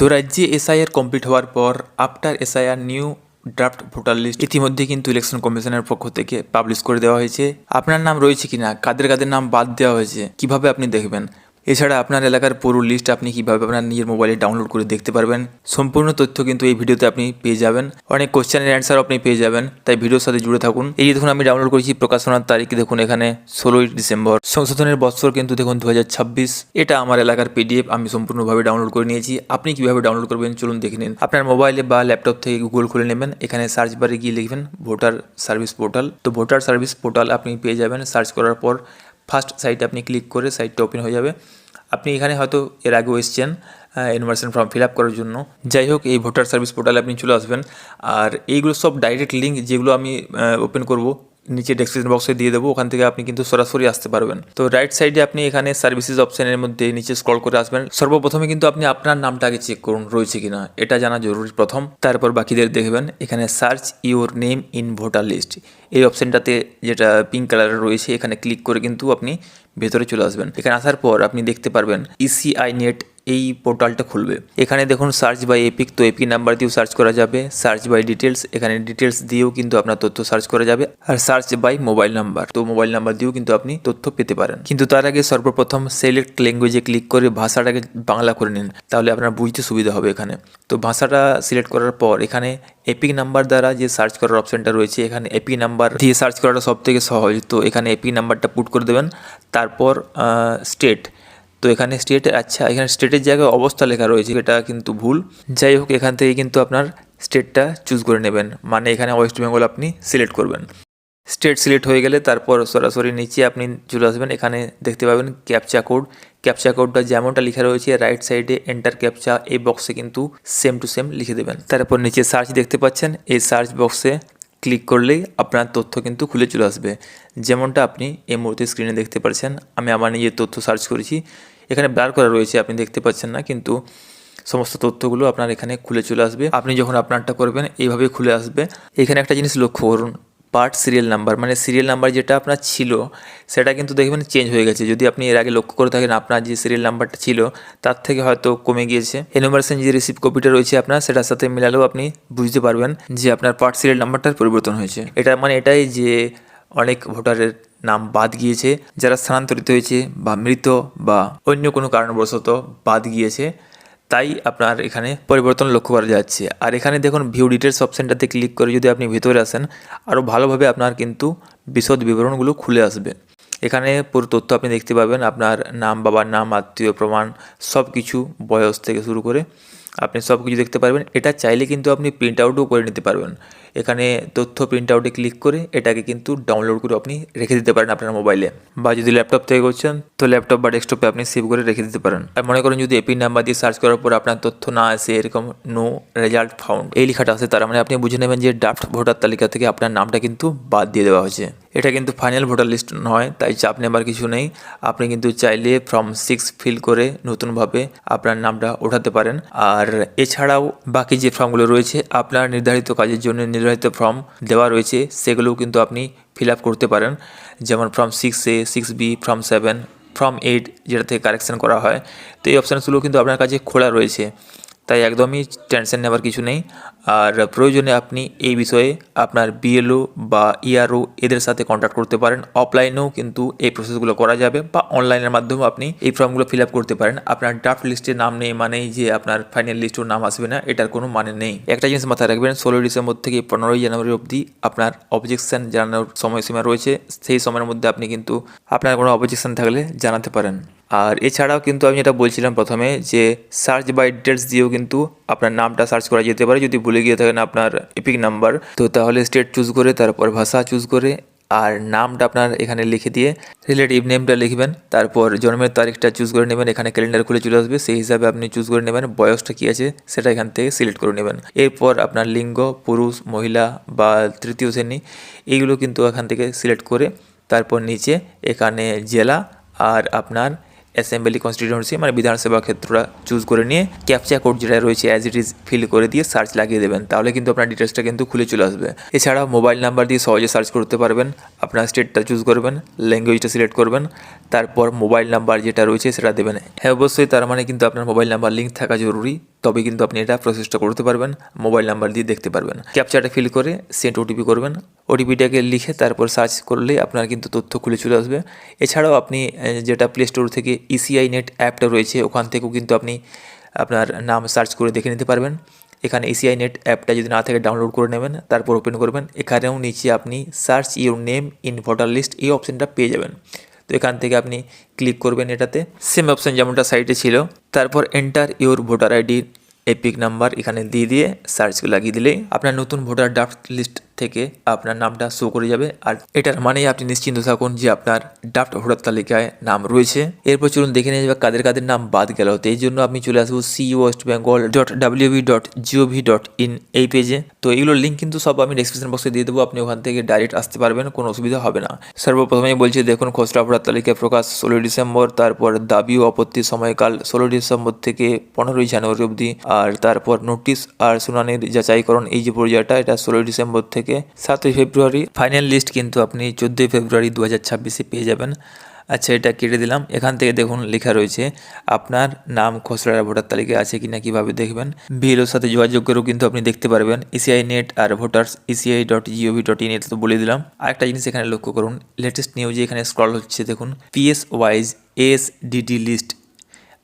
তো রাজ্যে SIR complete হওয়ার পর after SIR new draft voter list ইতিমধ্যে কিন্তু ইলেকশন কমিশনের পক্ষ থেকে পাবলিশ করে দেওয়া হয়েছে। আপনার নাম রয়েছে কিনা? কাদের কাদের নাম বাদ দেওয়া হয়েছে? কীভাবে আপনি দেখবেন? এছাড়া আপনার এলাকার পুরো লিস্ট আপনি কীভাবে আপনার নিজের মোবাইলে ডাউনলোড করে দেখতে পারবেন, সম্পূর্ণ তথ্য কিন্তু এই ভিডিওতে আপনি পেয়ে যাবেন। অনেক কোশ্চেনের অ্যান্সার আপনি পেয়ে যাবেন, তাই ভিডিওর সাথে জুড়ে থাকুন। এই যে দেখুন, আমি ডাউনলোড করেছি প্রকাশনার তারিখ দেখুন এখানে, ষোলোই ডিসেম্বর। সংশোধনের বৎসর কিন্তু দেখুন দু হাজার ছাব্বিশ। এটা আমার এলাকার পিডিএফ আমি সম্পূর্ণভাবে ডাউনলোড করে নিয়েছি। আপনি কীভাবে ডাউনলোড করবেন চলুন দেখে নিন। আপনার মোবাইলে বা ল্যাপটপ থেকে গুগল খুলে নেবেন, এখানে সার্চ বারে গিয়ে লিখবেন ভোটার সার্ভিস পোর্টাল তো ভোটার সার্ভিস পোর্টাল আপনি পেয়ে যাবেন। সার্চ করার পর ফার্স্ট সাইটে আপনি ক্লিক করে সাইটটা ওপেন হয়ে যাবে। আপনি এখানে হয়তো এর আগেও এসছেন ইনভার্সন ফর্ম ফিল আপ করার জন্য। যাই হোক, এই ভোটার সার্ভিস পোর্টালে আপনি চলে আসবেন। আর এইগুলো সব ডাইরেক্ট লিঙ্ক যেগুলো আমি ওপেন করব নিচে ডেসক্রিপশন বক্সে দিয়ে দেবো, ওখান থেকে আপনি কিন্তু সরাসরি আসতে পারবেন। তো রাইট সাইডে আপনি এখানে সার্ভিসেস অপশানের মধ্যে নিচে স্ক্রল করে আসবেন। সর্বপ্রথমে কিন্তু আপনি আপনার নামটা আগে চেক করুন, রয়েছে কিনা। এটা জানা জরুরি প্রথম। তারপর বাকিদের দেখবেন, এখানে search your name in voter list এই অপশনটাতে যেটা পিঙ্ক কালারের রয়েছে, এখানে ক্লিক করে কিন্তু আপনি ভেতরে চলে আসবেন। এখানে আসার পর আপনি দেখতে পারবেন E ইসিআই নেট এই পোর্টালটা খুলবে। এখানে দেখুন সার্চ বাই এপিক, তো এপিক নাম্বার দিয়েও সার্চ করা যাবে। সার্চ বাই ডিটেলস এখানে ডিটেলস দিয়েও কিন্তু আপনার তথ্য সার্চ করা যাবে। আর সার্চ বাই মোবাইল নাম্বার, তো মোবাইল নাম্বার দিয়েও কিন্তু আপনি তথ্য পেতে পারেন। কিন্তু তার আগে সর্বপ্রথম সিলেক্ট ল্যাঙ্গুয়েজে ক্লিক করে ভাষাটাকে বাংলা করে নিন। তাহলে আপনার বুঝতে সুবিধা হবে এখানে। তো ভাষাটা সিলেক্ট করার পর এখানে এপিক নাম্বার দ্বারা যে সার্চ করার অপশনটা রয়েছে, এখানে এপি নাম্বার দিয়ে সার্চ করাটা সব থেকে সহজ। তো এখানে এপি নাম্বারটা পুট করে দেবেন। তারপর স্টেট তো এখানে স্টেট আচ্ছা এখানে স্টেটের জায়গায় অবস্থা লেখা রয়েছে, এটা কিন্তু ভুল। যাই হোক, এখান থেকে কিন্তু আপনার স্টেটটা চুজ করে নেবেন। মানে এখানে ওয়েস্ট বেঙ্গল আপনি সিলেক্ট করবেন। স্টেট সিলেক্ট হয়ে গেলে তারপর সরাসরি নিচে আপনি চলে আসবেন। এখানে দেখতে পাবেন ক্যাপচা কোড ক্যাপচা কোডটা যেমনটা লেখা রয়েছে রাইট সাইডে এন্টার ক্যাপচা এই বক্সে কিন্তু সেম টু সেম লিখে দেবেন। তারপর নিচে সার্চ দেখতে পাচ্ছেন। এই সার্চ বক্সে ক্লিক করলেই আপনার তথ্য কিন্তু খুলে চলে আসবে। যেমনটা আপনি এই মুহূর্তে স্ক্রিনে দেখতে পাচ্ছেন আমি আমার নিজের তথ্য সার্চ করেছি। এখানে ব্লার করা রয়েছে, আপনি দেখতে পাচ্ছেন না, কিন্তু সমস্ত তথ্যগুলো আপনার এখানে খুলে চলে আসবে। আপনি যখন আপনারটা করবেন এইভাবে খুলে আসবে। এখানে একটা জিনিস লক্ষ্য করুন পার্ট সিরিয়াল নাম্বার মানে সিরিয়াল নাম্বার যেটা আপনার ছিল, সেটা কিন্তু দেখবেন চেঞ্জ হয়ে গেছে। যদি আপনি এর আগে লক্ষ্য করে থাকেন আপনার যে সিরিয়াল নাম্বারটা ছিল, তার থেকে হয়তো কমে গিয়েছে। এনুমারেশন যে রিসিভ কপিটা রয়েছে আপনার, সেটার সাথে মিলালেও আপনি বুঝতে পারবেন যে আপনার পার্ট সিরিয়াল নাম্বারটার পরিবর্তন হয়েছে। এটা মানে এটাই যে অনেক ভোটারের নাম বাদ গিয়েছে, যারা স্থানান্তরিত হয়েছে বা মৃত বা অন্য কোনো কারণবশত বাদ গিয়েছে। তাই আপনার এখানে পরিবর্তন লক্ষ্য করা যাচ্ছে। আর এখানে দেখুন ভিউ ডিটেলস অপশানটাতে ক্লিক করে যদি আপনি ভিতরে আসেন আরও ভালোভাবে আপনার কিন্তু বিশদ বিবরণগুলো খুলে আসবে। এখানে পুরো তথ্য আপনি দেখতে পাবেন, আপনার নাম, বাবার নাম, আত্মীয় প্রমাণ সব কিছু বয়স থেকে শুরু করে আপনি সব কিছু দেখতে পারবেন। এটা চাইলে কিন্তু আপনি প্রিন্ট আউটও করে নিতে পারবেন। এখানে তথ্য প্রিন্ট আউটে ক্লিক করে এটাকে কিন্তু ডাউনলোড করে আপনি রেখে দিতে পারেন আপনার মোবাইলে বা যদি ল্যাপটপ থেকে করছেন, তো ল্যাপটপ বা ডেস্কটপে আপনি সেভ করে রেখে দিতে পারেন। আর মনে করেন যদি এপি নাম্বার দিয়ে সার্চ করার পর আপনার তথ্য না আসে, এরকম নো রেজাল্ট ফাউন্ড এই লেখাটা আসে তার মানে আপনি বুঝে নেবেন যে ড্রাফট ভোটার তালিকা থেকে আপনার নামটা কিন্তু বাদ দিয়ে দেওয়া হয়েছে। এটা কিন্তু ফাইনাল ভোটার লিস্ট নয়, তাই চাপ নেবার কিছু নেই। আপনি কিন্তু চাইলে ফর্ম সিক্স ফিল করে নতুনভাবে আপনার নামটা ওঠাতে পারেন। আর এছাড়াও বাকি যে ফর্মগুলো রয়েছে, আপনার নির্ধারিত কাজের জন্য নির্ধারিত ফর্ম দেওয়া রয়েছে, সেগুলোও কিন্তু আপনি ফিল করতে পারেন। যেমন form six A six B form seven form eight যেটা থেকে কারেকশান করা হয়। তো এই অপশানসগুলো কিন্তু আপনার কাছে খোলা রয়েছে। তাই একদমই টেনশন নেওয়ার কিছু নেই। আর প্রয়োজনে আপনি এই বিষয়ে আপনার বিএলও বা ইআরও এদের সাথে কন্ট্যাক্ট করতে পারেন। অফলাইনেও কিন্তু এই প্রসেসগুলো করা যাবে বা অনলাইনের মাধ্যমেও আপনি এই ফর্মগুলো ফিল আপ করতে পারেন। আপনার ড্রাফট লিস্টে নাম নেই মানেই যে আপনার ফাইনাল লিস্টেও নাম আসবে না, এটার কোনো মানে নেই। একটা জিনিস মাথায় রাখবেন ষোলোই ডিসেম্বর থেকে পনেরোই জানুয়ারি অবধি আপনার অবজেকশন জানানোর সময়সীমা রয়েছে। সেই সময়ের মধ্যে আপনি কিন্তু আপনার কোনো অবজেকশন থাকলে জানাতে পারেন। আর এছাড়াও কিন্তু আমি যেটা বলছিলাম প্রথমে যে সার্চ বাই ডিটেলস দিয়েও কিন্তু আপনার নামটা সার্চ করা যেতে পারে। যদি ভুলে গিয়ে থাকেন আপনার এপিক নাম্বার তো তাহলে স্টেট চুজ করে, তারপর ভাষা চুজ করে আর নামটা আপনার এখানে লিখে দিয়ে রিলেটিভ নেমটা লিখবেন। তারপর জন্মের তারিখটা চুজ করে নেবেন, এখানে ক্যালেন্ডার খুলে চলে আসবে। সেই হিসাবে আপনি চুজ করে নেবেন, বয়সটা কী আছে সেটা এখান থেকে সিলেক্ট করে নেবেন। এরপর আপনার লিঙ্গ, পুরুষ, মহিলা বা তৃতীয় শ্রেণি, এইগুলো কিন্তু এখান থেকে সিলেক্ট করে তারপর নিচে এখানে জেলা আর আপনার অ্যাসেম্বলি কনস্টিটিউন্সি মানে বিধানসভা ক্ষেত্রটা চুজ করে নিয়ে ক্যাপচা কোড যেটা রয়েছে অ্যাজ ইট ইজ ফিল করে দিয়ে সার্চ লাগিয়ে দেবেন। তাহলে কিন্তু আপনার ডিটেলসটা কিন্তু খুলে চলে আসবে। এছাড়া মোবাইল নাম্বার দিয়ে সহজে সার্চ করতে পারবেন, আপনার স্টেটটা চুজ করবেন ল্যাঙ্গুয়েজটা সিলেক্ট করবেন, তারপর মোবাইল নাম্বার যেটা রয়েছে সেটা দেবেন। হ্যাঁ অবশ্যই, তার মানে কিন্তু আপনার মোবাইল নাম্বার লিঙ্ক থাকা জরুরি। তবে কিন্তু আপনি এটা প্রসেসটা করতে পারবেন মোবাইল নাম্বার দিয়ে দেখতে পারবেন। ক্যাপচারটা ফিল করে সেন্ট ওটিপি করবেন। ওটিপিটাকে লিখে তারপর সার্চ করলে আপনার কিন্তু তথ্য খুলে চলে আসবে। এছাড়াও আপনি যেটা প্লে স্টোর থেকে ইসিআই নেট অ্যাপটা রয়েছে, ওখান থেকেও কিন্তু আপনি আপনার নাম সার্চ করে দেখে নিতে পারবেন। এখানে এসিআই নেট অ্যাপটা যদি না থাকে ডাউনলোড করে নেবেন, তারপর ওপেন করবেন। এখানেও নিচে আপনি search your name in voter list এই অপশানটা পেয়ে যাবেন। তো এখান থেকে আপনি ক্লিক করবেন এটাতে। সেম অপশান যেমনটা সাইটে ছিল। তারপর enter your voter ID EPIC number এখানে দিয়ে দিয়ে সার্চ লাগিয়ে দিলেই আপনার নতুন ভোটার ড্রাফট লিস্ট থেকে আপনার নামটা শো করে যাবে। আর এটার মানেই আপনি নিশ্চিন্ত থাকুন যে আপনার ড্রাফট ভোটার তালিকায় নাম রয়েছে। এরপর চলুন দেখে নিয়ে যাবে কাদের কাদের নাম বাদ গেল। তো এই জন্য আপনি চলে আসব C West Bengal dot WB dot gov dot in এই পেজে তো এইগুলোর লিঙ্ক কিন্তু সব আমি ডিসক্রিপশন বক্সে দিয়ে দেবো। আপনি ওখান থেকে ডাইরেক্ট আসতে পারবেন, কোনো অসুবিধা হবে না। সর্বপ্রথমেই বলছি, দেখুন, খসড়া ভোটার তালিকা প্রকাশ ষোলোই ডিসেম্বর, তারপর দাবি ও আপত্তি সময়কাল ষোলোই ডিসেম্বর থেকে পনেরোই জানুয়ারি অবধি, আর তারপর নোটিশ আর শুনানির যাচাইকরণ এই যে পর্যায়টা, এটা ষোলোই ডিসেম্বর থেকে সাতই ফেব্রুয়ারি ফাইনাল লিস্ট কিন্তু আপনি চোদ্দোই ফেব্রুয়ারি দু হাজার ছাব্বিশে পেয়ে যাবেন। আচ্ছা এটা কেটে দিলাম। এখান থেকে দেখুন লেখা রয়েছে, আপনার নাম খসড়া ভোটার তালিকায় আছে কিনা কীভাবে দেখবেন। বিএলওর সাথে যোগাযোগ করেও কিন্তু আপনি দেখতে পারবেন ECI net R voters ECI dot gov dot in এটা তো বলে দিলাম। আরেকটা জিনিস এখানে লক্ষ্য করুন লেটেস্ট নিউজে এখানে স্ক্রল হচ্ছে, দেখুন PS wise S DD list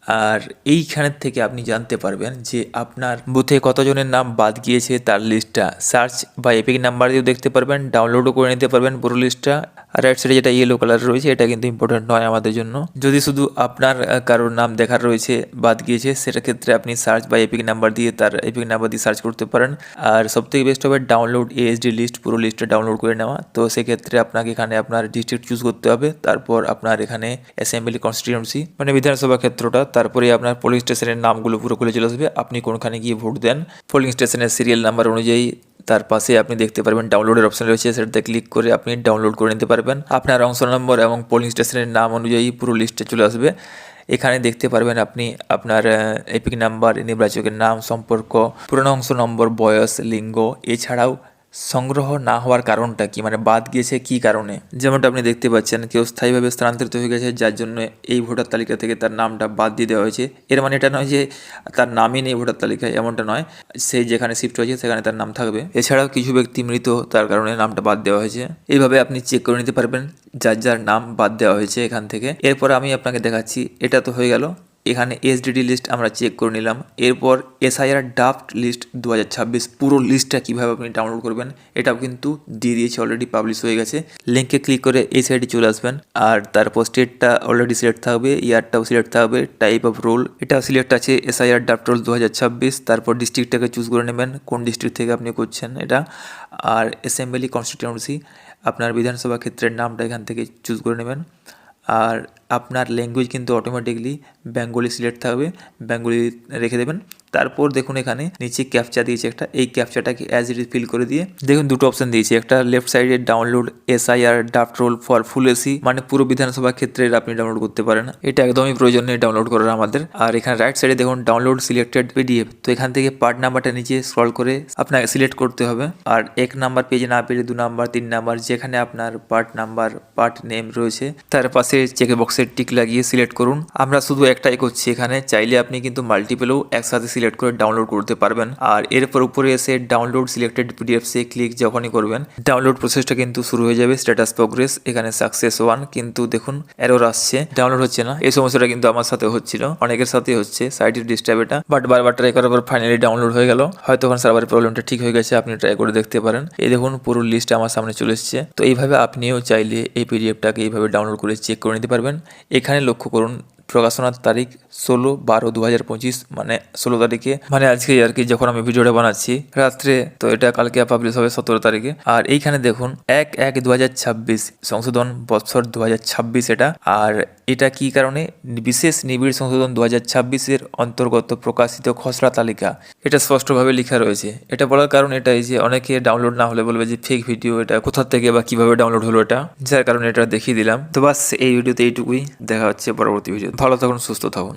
আর এইখানের থেকে আপনি জানতে পারবেন যে আপনার বুথে কতজনের নাম বাদ গিয়েছে তার লিস্টটা। সার্চ বা এপিক নাম্বার দিয়েও দেখতে পারবেন, ডাউনলোডও করে নিতে পারবেন পুরো লিস্টটা। আর রাইট সাইডে যেটা ইয়েলো কালার রয়েছে, এটা কিন্তু ইম্পর্টেন্ট নয় আমাদের জন্য। যদি শুধু আপনার কারোর নাম দেখার রয়েছে, বাদ গিয়েছে সেটা ক্ষেত্রে আপনি সার্চ বা এপিক নাম্বার দিয়ে তার এপিক নাম্বার দিয়ে সার্চ করতে পারেন। আর সবথেকে বেস্ট হবে ডাউনলোড এএসডি লিস্ট পুরো লিস্টটা ডাউনলোড করে নেওয়া। তো সেক্ষেত্রে আপনাকে এখানে আপনার ডিস্ট্রিক্ট চুজ করতে হবে। তারপর আপনার এখানে অ্যাসেম্বলি কনস্টিটিউন্সি মানে বিধানসভা ক্ষেত্রটা। তারপরে আপনার পোলিং স্টেশনের নামগুলো পুরো খুলে চলে আসবে। আপনি কোনখানে গিয়ে ভোট দেন পোলিং স্টেশনের সিরিয়াল নাম্বার অনুযায়ী তার পাশে আপনি দেখতে পারবেন ডাউনলোডের অপশন রয়েছে। সেটাতে ক্লিক করে আপনি ডাউনলোড করে নিতে পারবেন। আপনার অংশ নম্বর এবং পোলিং স্টেশনের নাম অনুযায়ী পুরো লিস্টে চলে আসবে। এখানে দেখতে পারবেন আপনি আপনার এপিক নাম্বার নির্বাচকের নাম, সম্পর্ক, পুরনো অংশ নম্বর বয়স, লিঙ্গ। এছাড়াও সংগ্রহ না হওয়ার কারণটা কি? মানে বাদ গিয়েছে কি কারণে? যেমনটা আপনি দেখতে পাচ্ছেন, কেউ স্থায়ীভাবে স্থানান্তরিত হয়ে গেছে, যার জন্য এই ভোটার তালিকা থেকে তার নামটা বাদ দিয়ে দেওয়া হয়েছে। এর মানে এটা নয় যে তার নামই নেই ভোটার তালিকায়, এমনটা নয়। সেই যেখানে শিফট হয়েছে, সেখানে তার নাম থাকবে। এছাড়াও কিছু ব্যক্তি মৃত, তার কারণে নামটা বাদ দেওয়া হয়েছে। এইভাবে আপনি চেক করে নিতে পারবেন, যার যার নাম বাদ দেওয়া হয়েছে এখান থেকে। এরপর আমি আপনাকে দেখাচ্ছি, এটা তো হয়ে গেল। এখানে এসডিডি লিস্ট আমরা চেক করে নিলাম। এরপর এসআইআর ড্রাফট লিস্ট দু হাজার ছাব্বিশ পুরো লিস্টটা কীভাবে আপনি ডাউনলোড করবেন, এটাও কিন্তু দিয়ে দিয়েছে অলরেডি পাবলিশ হয়ে গেছে। লিঙ্কে ক্লিক করে এই সাইডে চলে আসবেন। আর তারপর স্টেটটা অলরেডি সিলেক্ট থাকবে ইয়ারটাও সিলেক্ট থাকবে টাইপ অফ রোল এটাও সিলেক্ট আছে এসআইআর ড্রাফট রোল দু হাজার ছাব্বিশ। তারপর ডিস্ট্রিক্টটাকে চুজ করে নেবেন, কোন ডিস্ট্রিক্ট থেকে আপনি করছেন এটা। আর অ্যাসেম্বলি কনস্টিটিউন্সি আপনার বিধানসভা ক্ষেত্রের নামটা এখান থেকে চুজ করে নেবেন। আর আপনার ল্যাঙ্গুয়েজ কিন্তু অটোমেটিকলি বেঙ্গলি সিলেক্ট থাকবে। বেঙ্গলি রেখে দেবেন। তারপর দেখুন এখানে নিচে ক্যাপচা দিয়েছে একটা, এই ক্যাপচাটাকে অ্যাজ ইট ইজ ফিল করে দিয়ে দেখুন দুটো অপশন দিয়েছে, একটা লেফট সাইডে download SIR draft roll for full AC মানে পুরো বিধানসভা ক্ষেত্রে আপনি ডাউনলোড করতে পারেন এটা একদমই প্রয়োজন নেই ডাউনলোড করার আমাদের। আর এখানে রাইট সাইডে দেখুন ডাউনলোড সিলেক্টেড পিডিএফ তো এখান থেকে পার্ট নাম্বারটা নিচে স্ক্রল করে আপনাকে সিলেক্ট করতে হবে। আর এক নাম্বার পেজে না পেজে দু নাম্বার তিন নাম্বার যেখানে আপনার পার্ট নাম্বার পার্ট নেম রয়েছে, তার পাশে চেক বক্সের টিক লাগিয়ে সিলেক্ট করুন। আমরা শুধু একটাই করছি এখানে, চাইলে আপনি কিন্তু মাল্টিপেলও একসাথে সিলেক্ট করে ডাউনলোড করতে পারবেন। আর এরপর উপরে এসে ডাউনলোড সিলেক্টেড পিডিএফ সে ক্লিক যখনই করবেন ডাউনলোড প্রসেসটা কিন্তু শুরু হয়ে যাবে স্ট্যাটাস প্রোগ্রেস এখানে সাকসেস ওয়ান কিন্তু দেখুন এরর আসছে ডাউনলোড হচ্ছে না। এই সমস্যাটা কিন্তু আমার সাথে হচ্ছিল, অনেকের সাথে হচ্ছে সাইটের ডিস্টার্ব এটা বাট বারবার ট্রাই করার পর ফাইনালি ডাউনলোড হয়ে গেল। হয়তো ওখানে সার্ভারের প্রবলেমটা ঠিক হয়ে গেছে আপনি ট্রাই করে দেখতে পারেন। এই দেখুন পুরো লিস্ট আমার সামনে চলে এসেছে। তো এইভাবে আপনিও চাইলে এই পিডিএফটাকে এইভাবে ডাউনলোড করে চেক করে নিতে পারবেন। এখানে লক্ষ্য করুন প্রকাশনার তারিখ ষোলো বারো দু হাজার পঁচিশ মানে ষোলো তারিখে। মানে আজকে আর কি যখন আমি ভিডিওটা বানাচ্ছি, রাত্রে, তো এটা কালকে পাবলিশ হবে সতেরো তারিখে। আর এইখানে দেখুন, এক এক দু হাজার ছাব্বিশ, সংশোধন বছর দু হাজার ছাব্বিশ এটা। আর এটা কি কারণে? বিশেষ নিবিড় সংশোধন দু হাজার ছাব্বিশের অন্তর্গত প্রকাশিত খসড়া তালিকা। এটা স্পষ্টভাবে লেখা রয়েছে। এটা বলার কারণ এটাই যে অনেকে ডাউনলোড না হলে বলবে যে ফেক ভিডিও এটা কোথা থেকে বা কীভাবে ডাউনলোড হলো এটা। যার কারণে এটা দেখিয়ে দিলাম। তো বাস, এই ভিডিওতে এইটুকুই। দেখা হচ্ছে পরবর্তী ভিডিও ভালো থাকুন, সুস্থ থাকুন।